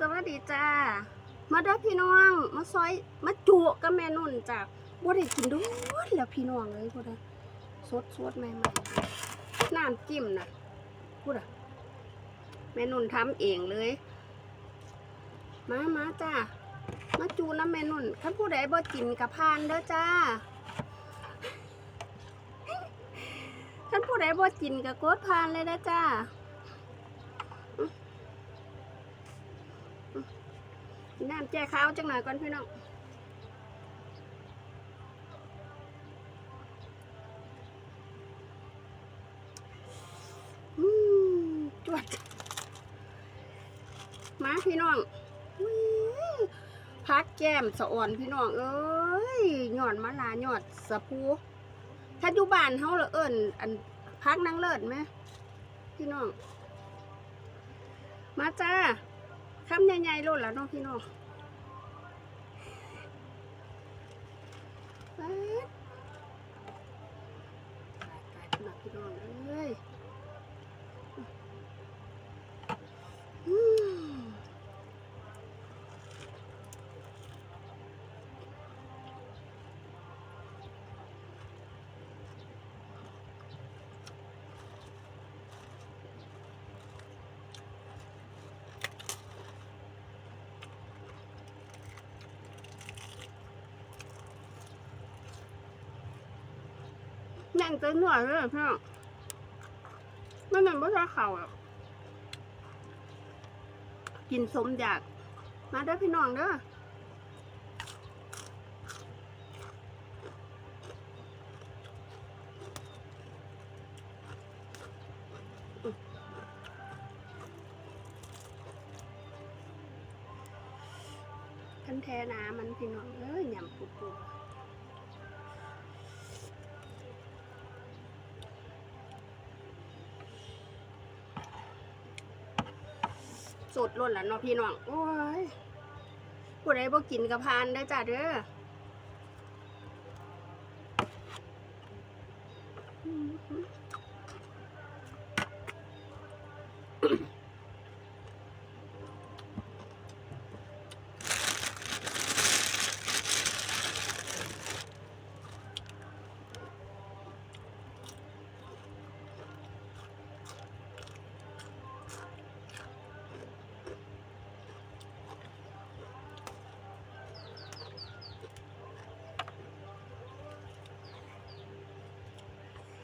สวัสดีจ้า มาด้อพี่น้อง มาซอย มาจุกับแม่นุ่นจ้าบ่ได้กินโดนแล้วพี่น้องเลยพูดอะสดสดๆใหม่ๆน้ำจิ้มนะพูดอะแม่นุ่นทำเองเลย มามาจ้า มาจูน้ำแม่นุ่นคันผู้ใดบ่กินกับพานเด้อจ้าคันผู้ใดบ่กินกับโกดพานเลยนะจ้า น้ำแจ้ขาวจังหน่อยก่อนพี่น้องอืมจวด มาพี่น้องพักแก้มสะอ่อนพี่น้องเอ้ยหย่อนมะลาหยอดสะพูถ้าอยู่บ้านเฮาละเอิญอันพักนางเลิศไหมพี่น้อง มาจ้า คำใหญ่ๆโลดแล้วน้องพี่น้องป๊าดตายตายพี่น้องพี่น้องเอ้ยอืม ยังเต็มหน่อยเลยพี่น้องไม่นั่นไม่ใช่เข่าหรอกกินสมอยาก มาเด้อพี่น้องเด้อทันแท้น้ำมันพี่น้องเอ้ยยำปูปู สดล้นแล้วเนาะพี่น้องโอ้ยผู้ใดบ่กินกระพานได้จ้าเด้ออืม